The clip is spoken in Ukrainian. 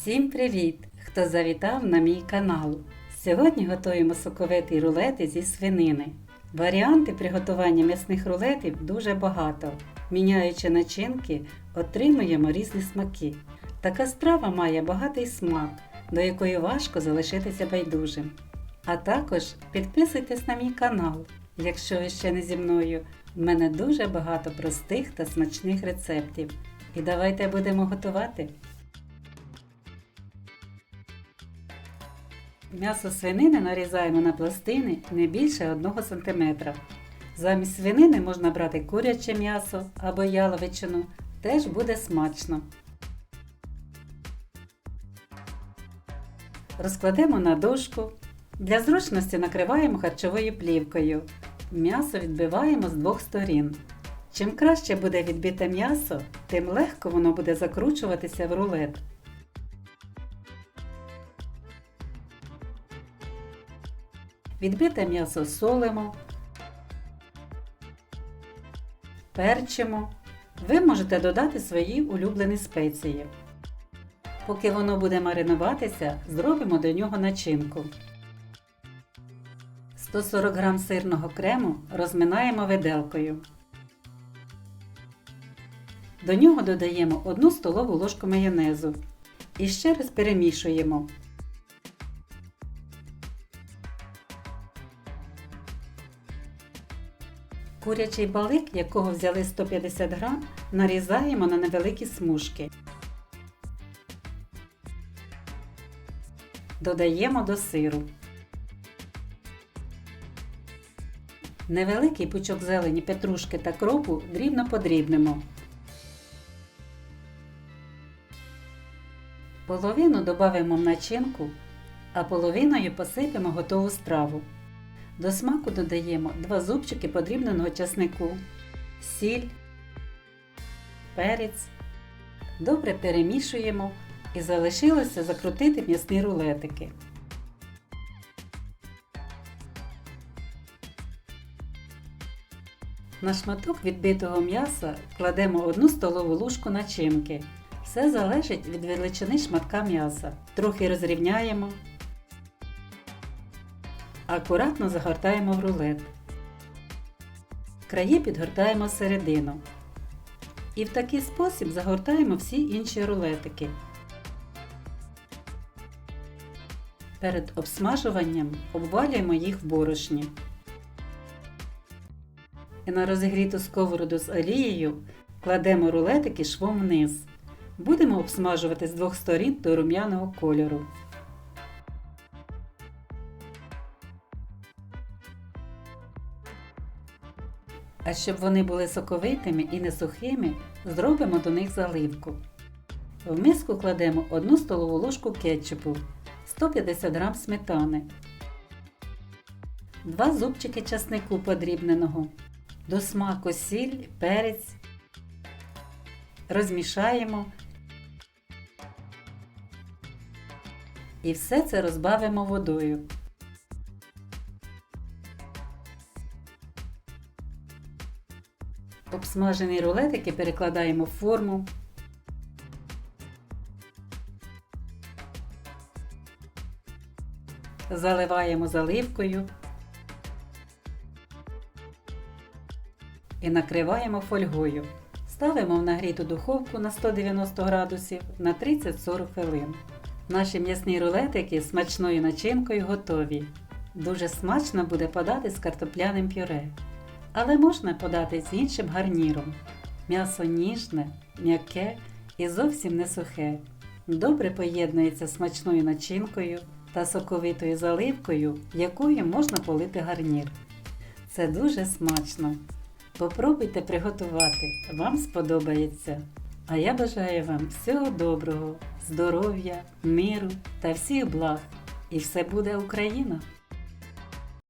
Всім привіт! Хто завітав на мій канал. Сьогодні готуємо соковитий рулети зі свинини. Варіанти приготування м'ясних рулетів дуже багато. Міняючи начинки, отримуємо різні смаки. Така страва має багатий смак, до якої важко залишитися байдужим. А також підписуйтесь на мій канал, якщо ви ще не зі мною. В мене дуже багато простих та смачних рецептів. І давайте будемо готувати. М'ясо свинини нарізаємо на пластини не більше 1 см. Замість свинини можна брати куряче м'ясо або яловичину, теж буде смачно. Розкладемо на дошку. Для зручності накриваємо харчовою плівкою. М'ясо відбиваємо з двох сторін. Чим краще буде відбите м'ясо, тим легко воно буде закручуватися в рулет. Відбите м'ясо солимо, перчимо. Ви можете додати свої улюблені спеції. Поки воно буде маринуватися, зробимо до нього начинку. 140 г сирного крему розминаємо виделкою. До нього додаємо 1 столову ложку майонезу і ще раз перемішуємо. Курячий балик, якого взяли 150 г, нарізаємо на невеликі смужки. Додаємо до сиру. Невеликий пучок зелені петрушки та кропу дрібно подрібнемо. Половину додаємо в начинку, а половиною посипемо готову страву. До смаку додаємо 2 зубчики подрібненого часнику, сіль, перець. Добре перемішуємо і залишилося закрутити м'ясні рулетики. На шматок відбитого м'яса кладемо 1 столову ложку начинки. Все залежить від величини шматка м'яса. Трохи розрівняємо. Акуратно загортаємо в рулет. Краї підгортаємо середину. І в такий спосіб загортаємо всі інші рулетики. Перед обсмажуванням обвалюємо їх в борошні. І на розігріту сковороду з олією кладемо рулетики швом вниз. Будемо обсмажувати з двох сторін до рум'яного кольору. А щоб вони були соковитими і не сухими, зробимо до них заливку. В миску кладемо 1 столову ложку кетчупу, 150 г сметани, 2 зубчики часнику подрібненого, до смаку сіль, перець. Розмішаємо і все це розбавимо водою. Обсмажені рулетики перекладаємо в форму. Заливаємо заливкою і накриваємо фольгою. Ставимо в нагріту духовку на 190 градусів на 30-40 хвилин. Наші м'ясні рулетики з смачною начинкою готові. Дуже смачно буде подати з картопляним пюре. Але можна подати з іншим гарніром. М'ясо ніжне, м'яке і зовсім не сухе. Добре поєднується смачною начинкою та соковитою заливкою, якою можна полити гарнір. Це дуже смачно. Попробуйте приготувати, вам сподобається. А я бажаю вам всього доброго, здоров'я, миру та всіх благ. І все буде Україна!